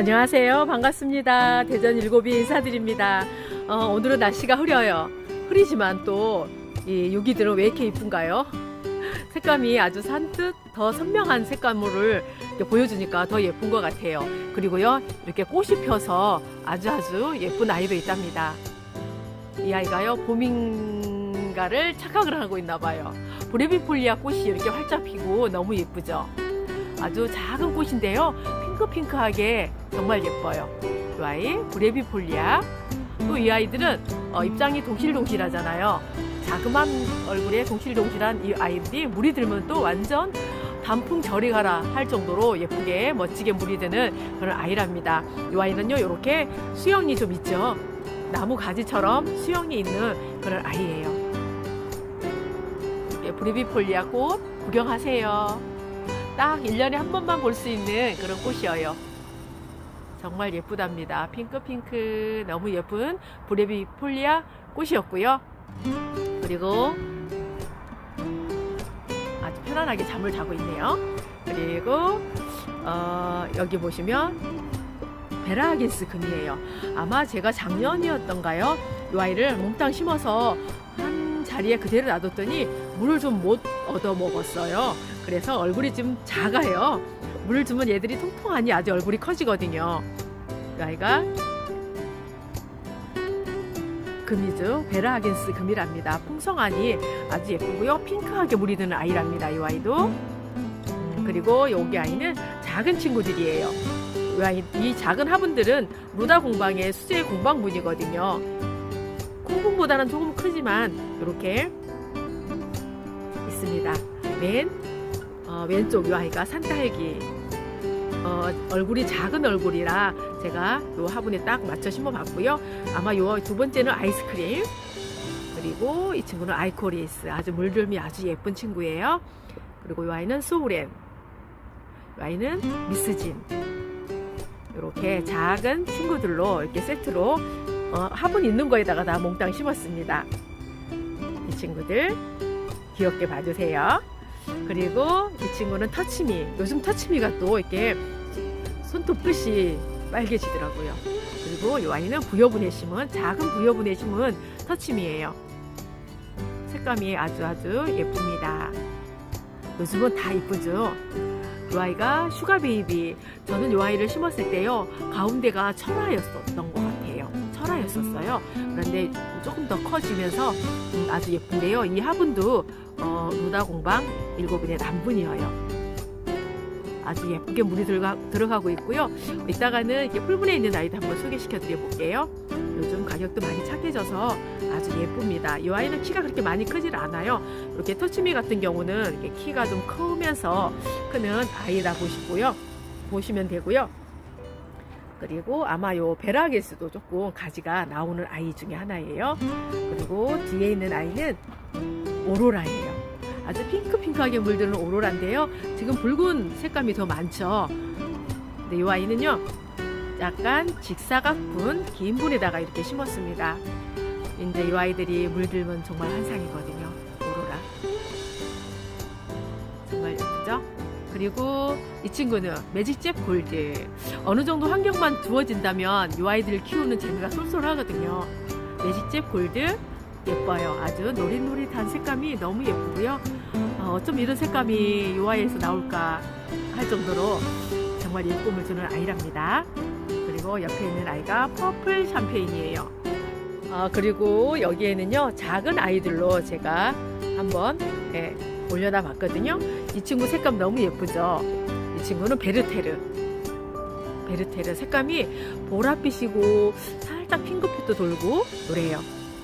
안녕하세요. 반갑습니다. 대전 일곱이 인사드립니다. 어, 오늘은 날씨가 흐려요. 흐리지만 또, 이 유기들은 왜 이렇게 이쁜가요? 색감이 아주 산뜻 더 선명한 색감을 이렇게 보여주니까 더 예쁜 것 같아요. 그리고요, 이렇게 꽃이 펴서 아주 아주 예쁜 아이도 있답니다. 이 아이가요, 봄인가를 착각을 하고 있나 봐요. 브레비폴리아 꽃이 이렇게 활짝 피고 너무 예쁘죠? 아주 작은 꽃인데요. 핑크핑크하게 정말 예뻐요. 이 아이 브레비폴리아. 또 이 아이들은 어, 입장이 동실동실하잖아요. 자그만 얼굴에 동실동실한 이 아이들이 물이 들면 또 완전 단풍 저리 가라 할 정도로 예쁘게 멋지게 물이 드는 그런 아이랍니다. 이 아이는요 이렇게 수영이 좀 있죠. 나무 가지처럼 수영이 있는 그런 아이예요. 예, 브레비폴리아 꽃 구경하세요. 딱 1년에 한 번만 볼 수 있는 그런 꽃이에요. 정말 예쁘답니다. 핑크핑크 너무 예쁜 브레비 폴리아 꽃이었고요. 그리고 아주 편안하게 잠을 자고 있네요. 그리고 어, 여기 보시면 베라기스 금이에요. 아마 제가 작년이었던가요? 이 아이를 몽땅 심어서 한 자리에 그대로 놔뒀더니 물을 좀 못 얻어 먹었어요. 그래서 얼굴이 좀 작아요. 물을 주면 얘들이 통통하니 아주 얼굴이 커지거든요. 이 아이가 금이죠. 베라 하겐스 금이랍니다. 풍성하니 아주 예쁘고요. 핑크하게 물이 드는 아이랍니다. 이 아이도. 음, 그리고 여기 아이는 작은 친구들이에요. 이, 아이, 이 작은 화분들은 루다 공방의 수제 공방분이거든요. 콩분보다는 조금 크지만 이렇게 있습니다. 맨 어, 왼쪽 이 아이가 산딸기. 어, 얼굴이 작은 얼굴이라 제가 요 화분에 딱 맞춰 심어봤고요. 아마 요두 번째는 아이스크림. 그리고 이 친구는 아이코리스. 아주 물들미 아주 예쁜 친구예요. 그리고 이 아이는 소우렌. 이 아이는 미스진. 이렇게 작은 친구들로 이렇게 세트로 어, 화분 있는 거에다가 다 몽땅 심었습니다. 이 친구들 귀엽게 봐주세요. 그리고 이 친구는 터치미. 요즘 터치미가 또 이렇게 손톱 끝이 빨개지더라고요. 그리고 이 아이는 부여분에 심은 작은 부여분에 심은 터치미예요. 색감이 아주 아주 예쁩니다. 요즘은 다 이쁘죠. 이 아이가 슈가 베이비. 저는 이 아이를 심었을 때요 가운데가 철화였었던 것 같아요. 철화였었어요. 그런데 조금 더 커지면서 음, 아주 예쁜데요. 이 화분도 어, 루다 공방 일곱인의 남분이에요. 아주 예쁘게 물이 들어가, 들어가고 있고요. 이따가는 이렇게 풀분에 있는 아이도 한번 소개시켜 드려 볼게요. 요즘 가격도 많이 착해져서 아주 예쁩니다. 이 아이는 키가 그렇게 많이 크질 않아요. 이렇게 터치미 같은 경우는 이렇게 키가 좀 크면서 크는 아이라 보시고요. 보시면 되고요. 그리고 아마 요 베라게스도 조금 가지가 나오는 아이 중에 하나예요. 그리고 뒤에 있는 아이는 오로라예요. 아주 핑크핑크하게 물드는 오로라인데요. 지금 붉은 색감이 더 많죠. 근데 이 아이는요, 약간 직사각분 긴 분에다가 이렇게 심었습니다. 이제 이 아이들이 물들면 정말 환상이거든요. 오로라. 정말 예쁘죠? 그리고 이 친구는 매직잽 골드. 어느 정도 환경만 두어진다면 이 아이들을 키우는 재미가 쏠쏠하거든요. 매직잽 골드 예뻐요. 아주 노릿노릿한 색감이 너무 예쁘고요. 어, 어쩜 이런 색감이 이 아이에서 나올까 할 정도로 정말 예쁨을 주는 아이랍니다. 그리고 옆에 있는 아이가 퍼플 샴페인이에요. 아, 그리고 여기에는요, 작은 아이들로 제가 한번 예, 올려다 봤거든요. 이 친구 색감 너무 예쁘죠? 이 친구는 베르테르. 베르테르 색감이 보랏빛이고 살짝 핑크빛도 돌고 그래요.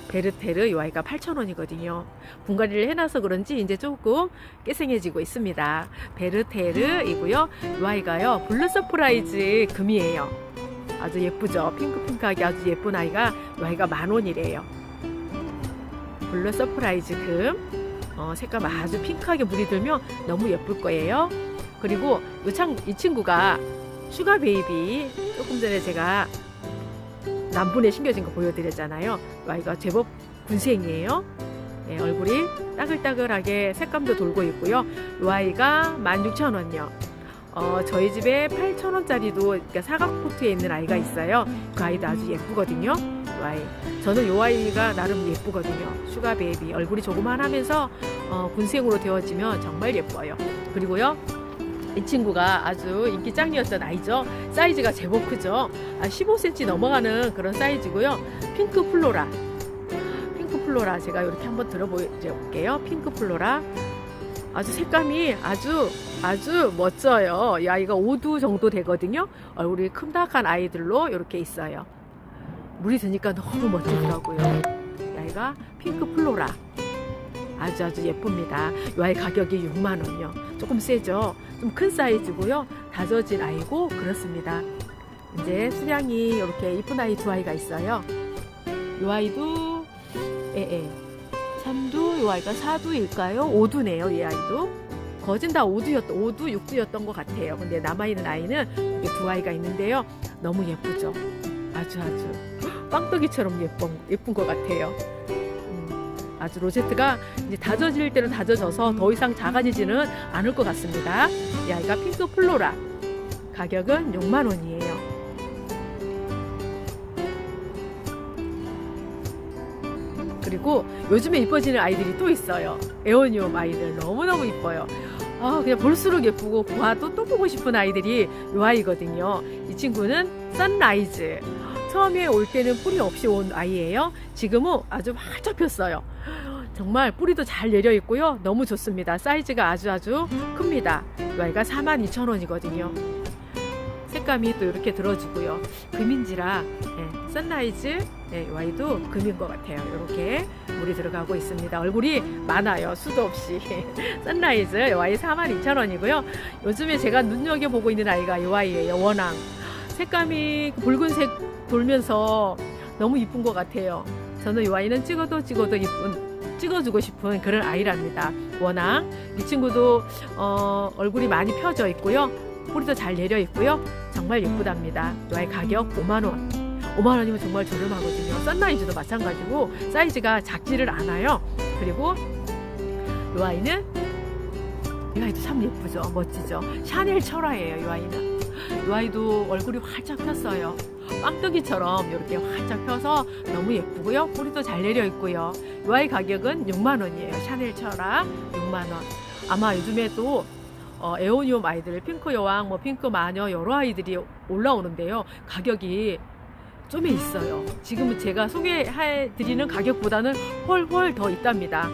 베르테르 이 아이가 8,000원이거든요. 분갈이를 해놔서 그런지 이제 조금 깨생해지고 있습니다. 베르테르이고요. 이 아이가요 블루 서프라이즈 금이에요. 아주 예쁘죠. 핑크핑크하게 아주 예쁜 아이가 이 아이가 만 원이래요. 블루 서프라이즈 금 어, 색감 아주 핑크하게 물이 들면 너무 예쁠 거예요. 그리고 이, 참, 이 친구가 슈가 베이비 조금 전에 제가 남분에 심겨진 거 보여드렸잖아요. 이 아이가 제법 군생이에요. 예, 얼굴이 따글따글하게 색감도 돌고 있고요. 이 아이가 16,000원이요. 어, 저희 집에 8,000원짜리도 그러니까 사각 포트에 있는 아이가 있어요. 그 아이도 아주 예쁘거든요. 이 아이. 저는 이 아이가 나름 예쁘거든요. 슈가 베이비. 얼굴이 조그만하면서 어, 군생으로 되어지면 정말 예뻐요. 그리고요. 이 친구가 아주 인기 짱이었던 아이죠. 사이즈가 제법 크죠. 아, 15cm 넘어가는 그런 사이즈고요. 핑크 플로라. 핑크 플로라 제가 이렇게 한번 들어볼게요. 핑크 플로라. 아주 색감이 아주 아주 멋져요. 이 아이가 5두 정도 되거든요. 얼굴이 큼닥한 아이들로 이렇게 있어요. 물이 드니까 너무 멋지더라고요. 이 아이가 핑크 플로라. 아주 아주 예쁩니다. 이 아이 가격이 6만 원이요. 조금 세죠. 좀 큰 사이즈고요. 다져진 아이고 그렇습니다. 이제 수량이 이렇게 이쁜 아이 두 아이가 있어요. 이 아이도 에에 참두 이 아이가 사두일까요? 오두네요. 이 아이도 거진 다 오두였 오두 육두였던 것 같아요. 근데 남아 있는 아이는 이렇게 두 아이가 있는데요. 너무 예쁘죠. 아주 아주 빵떡이처럼 예쁜 예쁜 것 같아요. 음, 아주 로제트가 이제 다져질 때는 다져져서 더 이상 작아지지는 않을 것 같습니다. 이 아이가 핑크 플로라 가격은 6만 원이에요. 그리고 요즘에 이뻐지는 아이들이 또 있어요. 에어니움 아이들 너무너무 이뻐요. 아, 그냥 볼수록 예쁘고 보아도 또 보고 싶은 아이들이 요 아이거든요. 이 친구는 선라이즈. 처음에 올 때는 뿌리 없이 온 아이예요. 지금은 아주 활짝 폈어요. 정말 뿌리도 잘 내려 있고요. 너무 좋습니다. 사이즈가 아주 아주 큽니다. 이 아이가 42,000원이거든요. 색감이 또 이렇게 들어주고요. 금인지라 예, 선라이즈 예, 와이도 금인 것 같아요. 이렇게 물이 들어가고 있습니다. 얼굴이 많아요. 수도 없이 선라이즈 와이 42,000원이고요. 요즘에 제가 눈여겨보고 있는 아이가 이 아이예요. 원앙 색감이 붉은색 돌면서 너무 이쁜 것 같아요. 저는 이 아이는 찍어도 찍어도 이쁜 찍어주고 싶은 그런 아이랍니다. 원앙 이 친구도 어, 얼굴이 많이 펴져 있고요. 뿌리도 잘 내려 있고요. 정말 예쁘답니다. 이 아이 가격 5만 원. 5만 원이면 정말 저렴하거든요. 썬라이즈도 마찬가지고 사이즈가 작지를 않아요. 그리고 이 아이는 이 아이도 참 예쁘죠. 멋지죠. 샤넬 철화예요. 이 아이는. 이 아이도 얼굴이 활짝 폈어요. 빵떡이처럼 이렇게 활짝 펴서 너무 예쁘고요. 뿌리도 잘 내려 있고요. 이 아이 가격은 6만 원이에요. 샤넬 철화 6만 원. 아마 요즘에 또 어, 에오니움 아이들, 핑크 여왕, 뭐 핑크 마녀 여러 아이들이 올라오는데요. 가격이 좀에 있어요. 지금은 제가 소개해 드리는 가격보다는 훨훨 더 있답니다.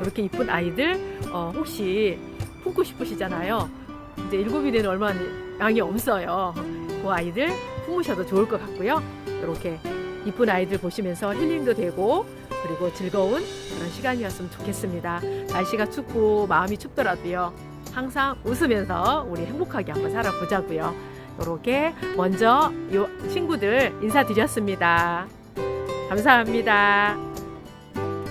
이렇게 이쁜 아이들 어, 혹시 품고 싶으시잖아요. 이제 일곱이 되는 얼마 양이 없어요. 그 아이들 품으셔도 좋을 것 같고요. 이렇게 이쁜 아이들 보시면서 힐링도 되고 그리고 즐거운 그런 시간이었으면 좋겠습니다. 날씨가 춥고 마음이 춥더라도요. 항상 웃으면서 우리 행복하게 한번 살아보자고요. 이렇게 먼저 요 친구들 인사드렸습니다. 감사합니다.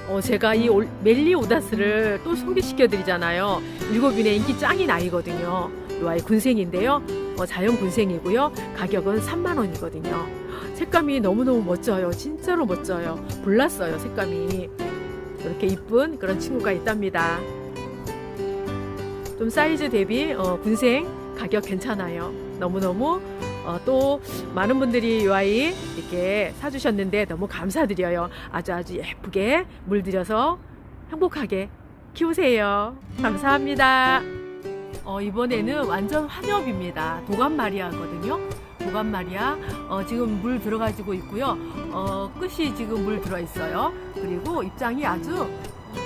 어, 제가 이 올- 멜리 오다스를 또 소개시켜 드리잖아요. 일곱인의 인기 짱인 아이거든요. 이 아이 군생인데요. 어, 자연 군생이고요. 가격은 3만 원이거든요. 색감이 너무너무 멋져요. 진짜로 멋져요. 몰랐어요, 색감이. 이렇게 이쁜 그런 친구가 있답니다. 좀 사이즈 대비 어, 군생 가격 괜찮아요. 너무너무 어, 또 많은 분들이 이 아이 이렇게 사주셨는데 너무 감사드려요. 아주 아주 예쁘게 물들여서 행복하게 키우세요. 감사합니다. 어, 이번에는 완전 환엽입니다. 도감 마리아거든요. 도감 마리아 어, 지금 물 들어가지고 있고요. 어, 끝이 지금 물 들어 있어요. 그리고 입장이 아주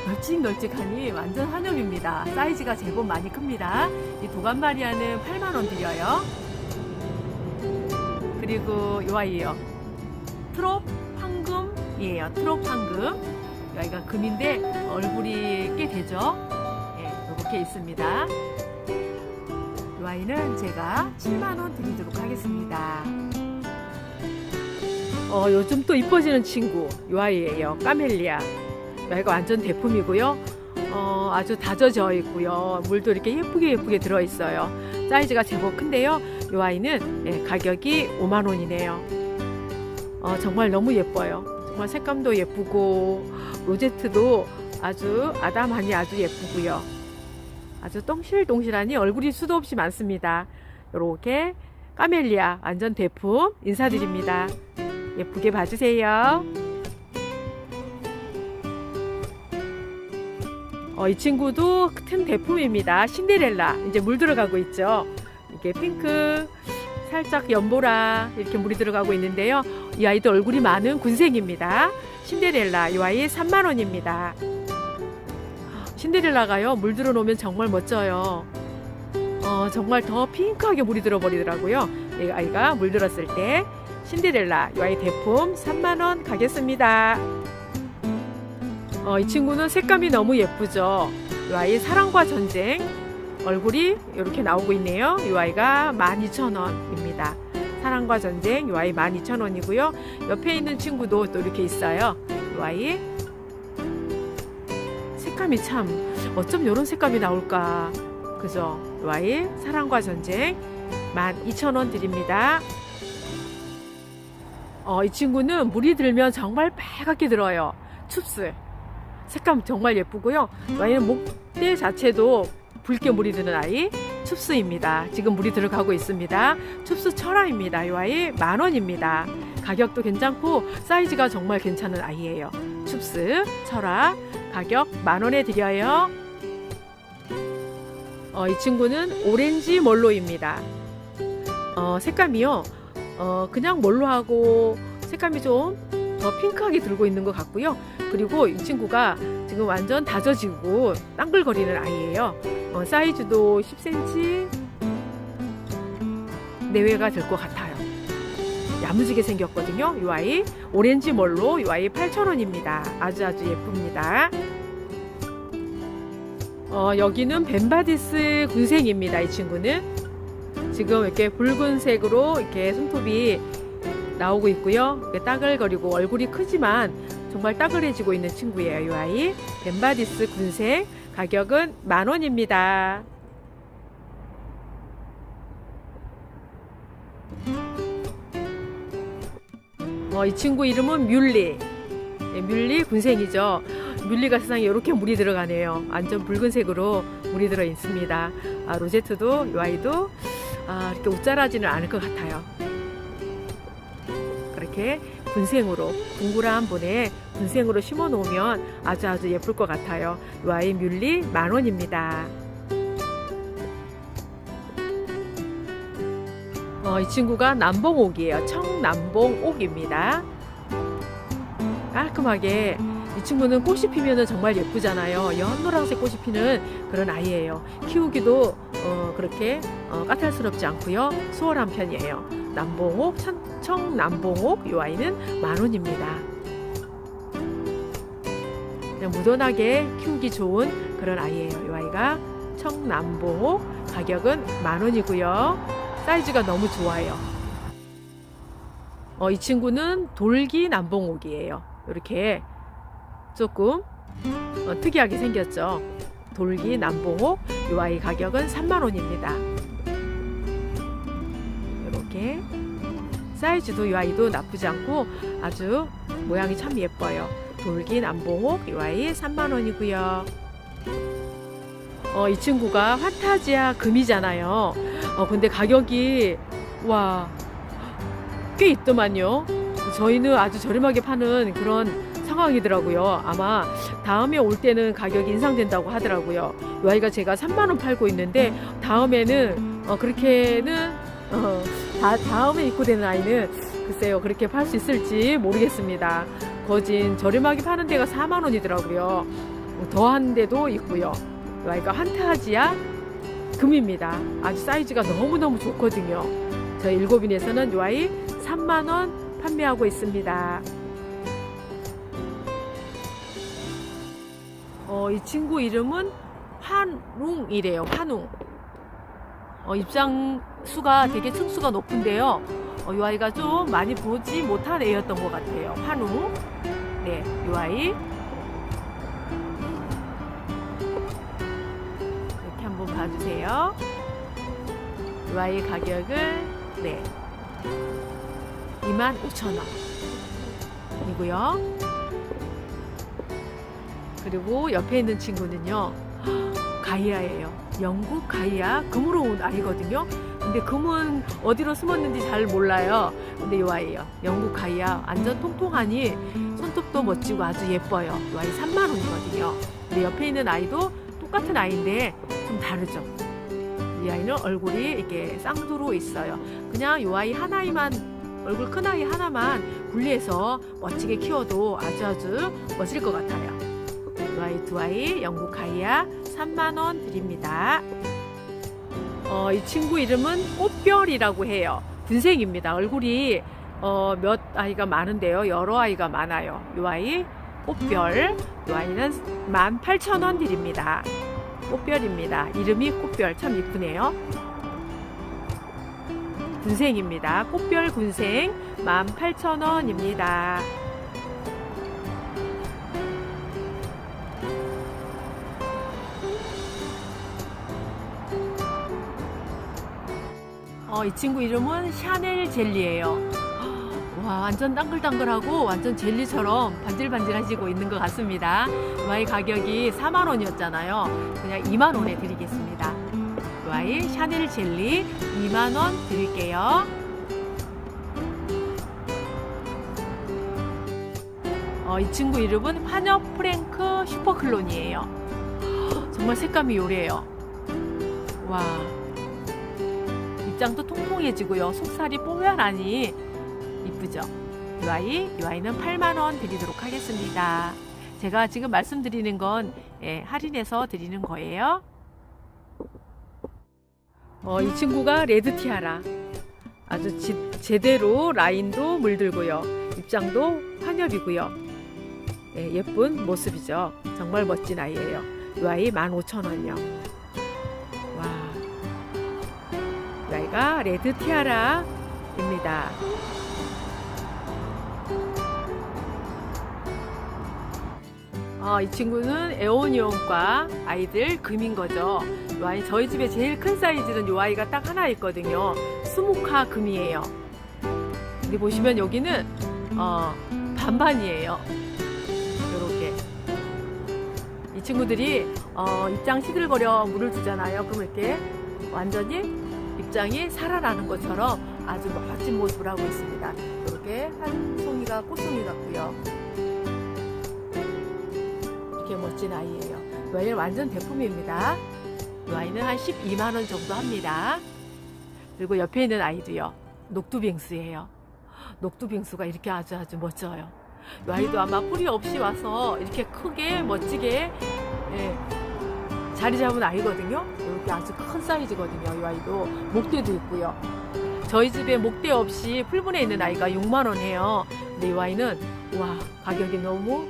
널찍널찍하니 완전 환엽입니다. 사이즈가 제법 많이 큽니다. 이 도감 마리아는 8만 원 드려요. 그리고 요 아이요. 트롭 황금이에요. 트롭 황금. 이 아이가 금인데 얼굴이 꽤 되죠. 예, 이렇게 있습니다. 이 아이는 제가 7만 원 드리도록 하겠습니다. 어, 요즘 또 이뻐지는 친구 이 아이예요. 까멜리아. 이 아이가 완전 대품이고요. 어, 아주 다져져 있고요. 물도 이렇게 예쁘게 예쁘게 들어 있어요. 사이즈가 제법 큰데요. 이 아이는 예, 가격이 5만 원이네요. 어, 정말 너무 예뻐요. 정말 색감도 예쁘고 로제트도 아주 아담하니 아주 예쁘고요. 아주 똥실똥실하니 얼굴이 수도 없이 많습니다. 이렇게 까멜리아 완전 대품 인사드립니다. 예쁘게 봐주세요. 어, 이 친구도 큰 대품입니다. 신데렐라. 이제 물 들어가고 있죠. 이게 핑크, 살짝 연보라 이렇게 물이 들어가고 있는데요. 이 아이도 얼굴이 많은 군생입니다. 신데렐라. 이 아이 3만 원입니다. 신데렐라가요. 물 들어 놓으면 정말 멋져요. 어, 정말 더 핑크하게 물이 들어버리더라고요. 이 아이가 물 들었을 때 신데렐라 이 아이 대품 3만 원 가겠습니다. 어, 이 친구는 색감이 너무 예쁘죠. 이 아이 사랑과 전쟁 얼굴이 이렇게 나오고 있네요. 이 아이가 12,000원입니다. 사랑과 전쟁 이 아이 12,000원이고요. 옆에 있는 친구도 또 이렇게 있어요. 이 아이 색감이 참 어쩜 이런 색감이 나올까. 그죠? 이 아이 사랑과 전쟁 12,000원 드립니다. 어, 이 친구는 물이 들면 정말 빨갛게 들어요. 춥슬. 색감 정말 예쁘고요. 아이는 목대 자체도 붉게 물이 드는 아이 춥스입니다. 지금 물이 들어가고 있습니다. 춥스 철화입니다. 이 아이 만 원입니다. 가격도 괜찮고 사이즈가 정말 괜찮은 아이예요. 춥스 철화 가격 만 원에 드려요. 어, 이 친구는 오렌지 몰로입니다. 어, 색감이요. 어, 그냥 몰로하고 색감이 좀 더 핑크하게 들고 있는 것 같고요. 그리고 이 친구가 지금 완전 다져지고 땅글거리는 아이예요. 어, 사이즈도 10cm 내외가 될 것 같아요. 야무지게 생겼거든요. 이 아이 오렌지 몰로 이 아이 8,000원입니다. 아주 아주 예쁩니다. 어, 여기는 벤바디스 군생입니다. 이 친구는 지금 이렇게 붉은색으로 이렇게 손톱이 나오고 있고요. 따글거리고 얼굴이 크지만 정말 따글해지고 있는 친구예요. 이 아이 벤바디스 군생 가격은 만 원입니다. 어, 이 친구 이름은 뮬리. 예, 뮬리 군생이죠. 뮬리가 세상에 이렇게 물이 들어가네요. 완전 붉은색으로 물이 들어 있습니다. 아, 로제트도 이 아이도 아, 이렇게 옷자라지는 않을 것 같아요. 그렇게 군생으로 둥그란 분에 군생으로 심어 놓으면 아주 아주 예쁠 것 같아요. 이 아이 뮬리 만 원입니다. 어, 이 친구가 남봉옥이에요. 청남봉옥입니다. 깔끔하게 이 친구는 꽃이 피면은 정말 예쁘잖아요. 연노란색 꽃이 피는 그런 아이예요. 키우기도 어, 그렇게 어, 까탈스럽지 않고요. 수월한 편이에요. 남봉옥, 청, 청남봉옥 이 아이는 만 원입니다. 그냥 무던하게 키우기 좋은 그런 아이예요. 이 아이가 청남봉옥 가격은 만 원이고요. 사이즈가 너무 좋아요. 어, 이 친구는 돌기 남봉옥이에요. 이렇게 조금 어, 특이하게 생겼죠. 돌기 남봉옥 이 아이 가격은 3만 원입니다. 이렇게 사이즈도 이 아이도 나쁘지 않고 아주 모양이 참 예뻐요. 돌기 남봉옥 이 아이 3만 원이고요. 어, 이 친구가 환타지아 금이잖아요. 어, 근데 가격이 와 꽤 있더만요. 저희는 아주 저렴하게 파는 그런 상황이더라고요. 아마 다음에 올 때는 가격이 인상된다고 하더라고요. 이 아이가 제가 3만 원 팔고 있는데 다음에는 어, 그렇게는 어, 다, 다음에 입고되는 아이는 글쎄요 그렇게 팔 수 있을지 모르겠습니다. 거진 저렴하게 파는 데가 4만 원이더라고요. 더한 데도 있고요. 이 아이가 한타지아 금입니다. 아주 사이즈가 너무너무 좋거든요. 저희 일곱인에서는 이 아이 3만 원 판매하고 있습니다. 어, 이 친구 이름은 환웅이래요. 환웅. 어, 입장 수가 되게 층수가 높은데요. 어, 이 아이가 좀 많이 보지 못한 애였던 것 같아요. 환웅. 네, 이 아이. 이렇게 한번 봐주세요. 이 아이 가격은 네 25,000원 이고요. 그리고 옆에 있는 친구는요 가이아예요. 영국 가이아 금으로 온 아이거든요. 근데 금은 어디로 숨었는지 잘 몰라요. 근데 이 아이요. 영국 아이야. 완전 통통하니 손톱도 멋지고 아주 예뻐요. 이 아이 3만 원이거든요. 근데 옆에 있는 아이도 똑같은 아이인데 좀 다르죠. 이 아이는 얼굴이 이렇게 쌍두로 있어요. 그냥 이 아이 하나이만 얼굴 큰 아이 하나만 분리해서 멋지게 키워도 아주 아주 멋질 것 같아요. 이 아이 두 아이 영국 아이야 3만 원 드립니다. 어, 이 친구 이름은 꽃별이라고 해요. 군생입니다. 얼굴이 어, 몇 아이가 많은데요. 여러 아이가 많아요. 이 아이 꽃별. 이 아이는 18,000원 드립니다. 꽃별입니다. 이름이 꽃별. 참 이쁘네요. 군생입니다. 꽃별 군생 18,000원입니다. 어, 이 친구 이름은 샤넬 젤리예요. 와, 완전 당글당글하고 완전 젤리처럼 반질반질해지고 있는 것 같습니다. 이 아이 가격이 4만 원이었잖아요. 그냥 2만 원에 드리겠습니다. 이 아이 샤넬 젤리 2만 원 드릴게요. 어, 이 친구 이름은 환엽 프랭크 슈퍼클론이에요. 정말 색감이 요래요. 와. 입장도 통통해지고요. 속살이 뽀얀하니 이쁘죠? 이 아이, 이 아이는 8만 원 드리도록 하겠습니다. 제가 지금 말씀드리는 건 예, 할인해서 드리는 거예요. 어, 이 친구가 레드 티아라. 아주 지, 제대로 라인도 물들고요. 입장도 환엽이고요. 예, 예쁜 모습이죠. 정말 멋진 아이예요. 이 아이 15,000원이요. 이 아이가 레드 티아라입니다. 어, 이 친구는 에오니온과 아이들 금인 거죠. 저희 집에 제일 큰 사이즈는 이 아이가 딱 하나 있거든요. 스모카 금이에요. 근데 보시면 여기는 어, 반반이에요. 이렇게 이 친구들이 어, 입장 시들거려 물을 주잖아요. 그럼 이렇게 완전히 입장이 살아나는 것처럼 아주 멋진 모습을 하고 있습니다. 이렇게 한 송이가 꽃송이 같고요. 이렇게 멋진 아이예요. 이 아이는 완전 대품입니다. 이 아이는 한 12만 원 정도 합니다. 그리고 옆에 있는 아이도요. 녹두빙수예요. 녹두빙수가 이렇게 아주 아주 멋져요. 이 아이도 아마 뿌리 없이 와서 이렇게 크게 멋지게 예, 자리 잡은 아이거든요. 이렇게 아주 큰 사이즈거든요. 이 아이도 목대도 있고요. 저희 집에 목대 없이 풀분에 있는 아이가 6만 원이에요. 근데 이 아이는 와 가격이 너무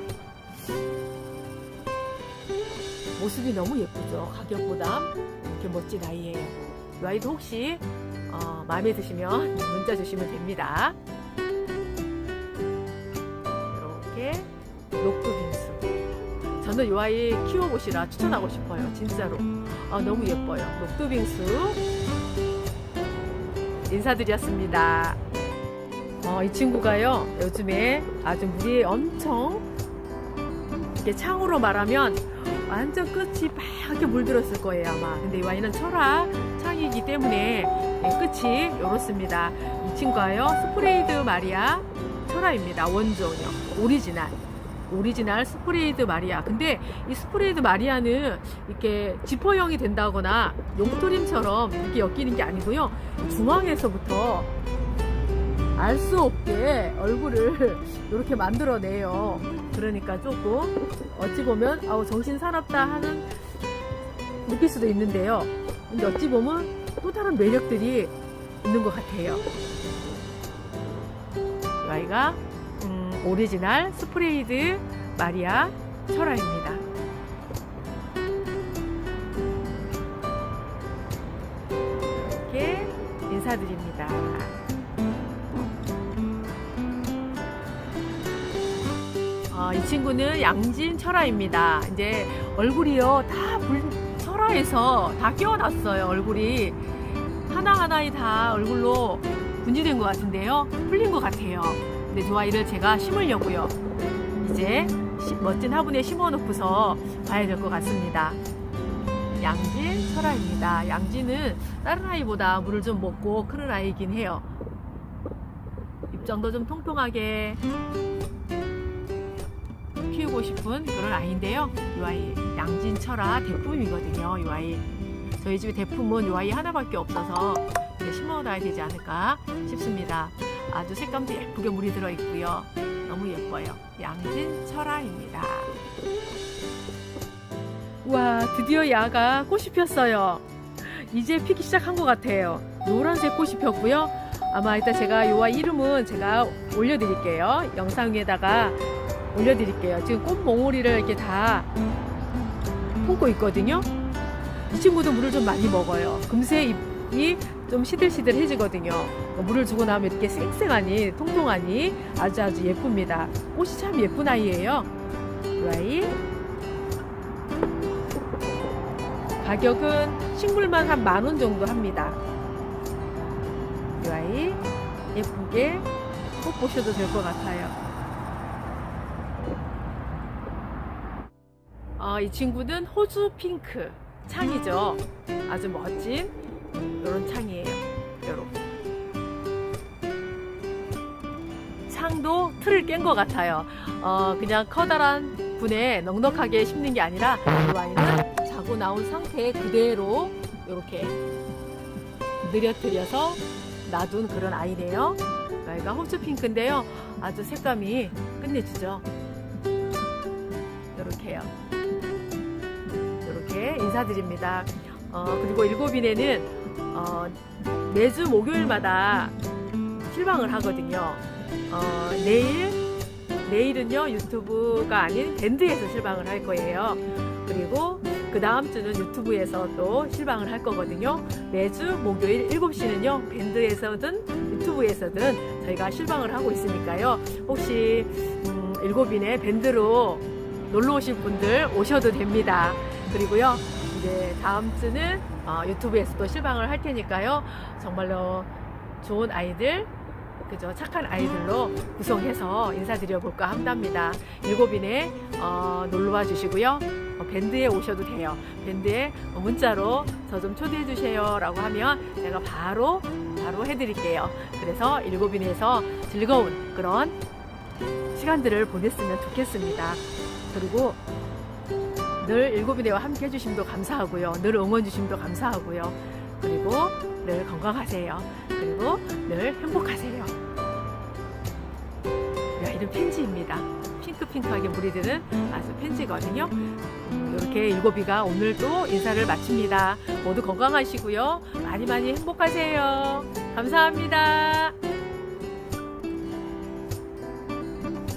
모습이 너무 예쁘죠. 가격보다 이렇게 멋진 아이예요. 이 아이도 혹시 어, 마음에 드시면 문자 주시면 됩니다. 저는 이 아이 키워보시라 추천하고 싶어요. 진짜로. 아, 너무 예뻐요. 녹두빙수. 인사드렸습니다. 어, 이 친구가요, 요즘에 아주 물이 엄청, 이렇게 창으로 말하면 완전 끝이 빨갛게 물들었을 거예요, 아마. 근데 이 와인은 철화 창이기 때문에 예, 끝이 이렇습니다. 이 친구가요, 스프레이드 마리아 철화입니다. 원조요. 오리지널. 오리지널 스프레이드 마리아. 근데 이 스프레이드 마리아는 이렇게 지퍼형이 된다거나 용토림처럼 이렇게 엮이는 게 아니고요. 중앙에서부터 알 수 없게 얼굴을 이렇게 만들어내요. 그러니까 조금 어찌 보면 아우 정신 사납다 하는 느낄 수도 있는데요. 근데 어찌 보면 또 다른 매력들이 있는 것 같아요. 이 아이가 음, 오리지널 스프레이드 마리아 철화입니다. 이렇게 인사드립니다. 어, 이 친구는 양진 철화입니다. 이제 얼굴이요 다 불, 철화에서 다 끼워놨어요. 얼굴이 하나 하나이 다 얼굴로 분지된 것 같은데요. 풀린 것 같아요. 근데 저 아이를 제가 심으려고요. 이제 시- 멋진 화분에 심어놓고서 봐야 될 것 같습니다. 양진 철아입니다. 양진은 다른 아이보다 물을 좀 먹고 크는 아이이긴 해요. 입장도 좀 통통하게 키우고 싶은 그런 아이인데요. 이 아이 양진 철아 대품이거든요. 이 아이 저희 집에 대품은 이 아이 하나밖에 없어서 심어놔야 되지 않을까 싶습니다. 아주 색감도 예쁘게 물이 들어 있고요. 너무 예뻐요. 양진 철아입니다. 와 드디어 야가 꽃이 폈어요. 이제 피기 시작한 것 같아요. 노란색 꽃이 폈고요. 아마 이따 제가 요 아이 이름은 제가 올려드릴게요. 영상 위에다가 올려드릴게요. 지금 꽃 몽우리를 이렇게 다 품고 있거든요. 이 친구도 물을 좀 많이 먹어요. 금세 잎이 좀 시들시들해지거든요. 그러니까 물을 주고 나면 이렇게 쌩쌩하니 통통하니 아주 아주 예쁩니다. 꽃이 참 예쁜 아이예요. 이 아이 가격은 식물만 한 만 원 정도 합니다. 이 아이 예쁘게 꼭 보셔도 될 것 같아요. 어, 이 친구는 호주 핑크 창이죠. 아주 멋진 이런 창이에요. 이렇게. 창도 틀을 깬 것 같아요. 어, 그냥 커다란 분에 넉넉하게 심는 게 아니라 이 아이는 자고 나온 상태 그대로 이렇게 느려뜨려서 놔둔 그런 아이네요. 이 아이가 호주 핑크인데요. 아주 색감이 끝내주죠. 이렇게요. 이렇게 인사드립니다. 어, 그리고 일곱인에는 어, 매주 목요일마다 실방을 하거든요. 어, 내일 내일은요 유튜브가 아닌 밴드에서 실방을 할 거예요. 그리고 그 다음 주는 유튜브에서 또 실방을 할 거거든요. 매주 목요일 7시는요 밴드에서든 유튜브에서든 저희가 실방을 하고 있으니까요. 혹시 음, 일곱인의 밴드로 놀러 오실 분들 오셔도 됩니다. 그리고요 이제 다음 주는 어, 유튜브에서 또 실방을 할 테니까요. 정말로 좋은 아이들 그죠 착한 아이들로 구성해서 인사드려 볼까 합니다. 일곱인에 어, 놀러와 주시고요. 어, 밴드에 오셔도 돼요. 밴드에 문자로 저 좀 초대해 주세요라고 하면 제가 바로 바로 해드릴게요. 그래서 일곱인에서 즐거운 그런 시간들을 보냈으면 좋겠습니다. 그리고 늘 일곱인에와 함께 해주심도 감사하고요. 늘 응원 주심도 감사하고요. 그리고 늘 건강하세요. 그리고 늘 행복하세요. 이 아이는 펜지입니다. 핑크핑크하게 물이 드는 아주 펜지거든요. 음, 이렇게 일곱이가 오늘도 인사를 마칩니다. 모두 건강하시고요. 많이 많이 행복하세요. 감사합니다.